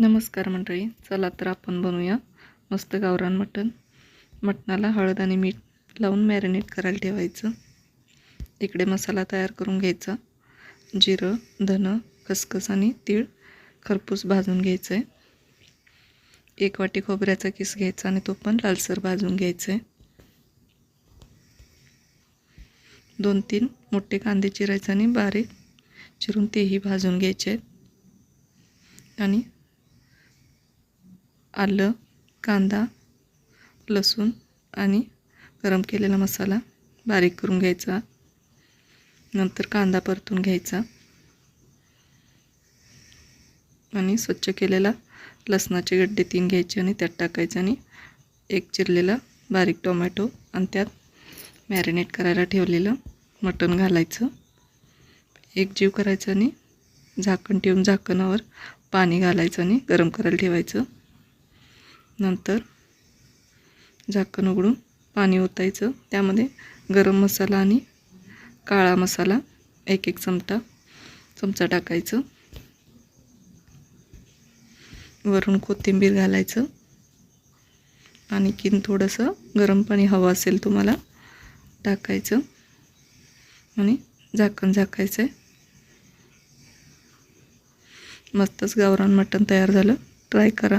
नमस्कार मंडळी चला तर आपण बनवूया मस्त गावरान मटण. मटणाला हळद आणि मीठ लावून मॅरिनेट करायला ठेवायचं. इकडे मसाला तयार करून घ्यायचा. जिरं धनं खसखस आणि तीळ खरपूस भाजून घ्यायचं आहे एक वाटी खोबऱ्याचा किस घ्यायचा आणि तो पण लालसर भाजून घ्यायचा आहे दोन तीन मोठे कांदे चिरायचे आणि बारीक चिरून तेही भाजून घ्यायचे. आहेत आणि आलं कांदा लसूण आणि गरम केलेला मसाला बारीक करून घ्यायचा. नंतर कांदा परतून घ्यायचा. आणि स्वच्छ केलेला लसणाचे गड्डे तीन घ्यायचे आणि त्यात टाकायचे आणि एक चिरलेला बारीक टोमॅटो आणि त्यात मॅरिनेट करायला ठेवलेलं मटण घालायचं. एक जीव करायचं आणि झाकण ठेवून झाकणावर पाणी घालायचं आणि गरम करायला ठेवायचं. नंतर झाकण उघडून पाणी ओतायचं. त्यामध्ये गरम मसाला आणि काळा मसाला एक एक चमचा चमचा टाकायचं. वरून कोथिंबीर घालायचं. आणखीन थोडंसं गरम पाणी हवं असेल तुम्हाला टाकायचं. आणि झाकण झाकायचं आहे मस्तच गावरान मटण तयार झालं. ट्राय करा.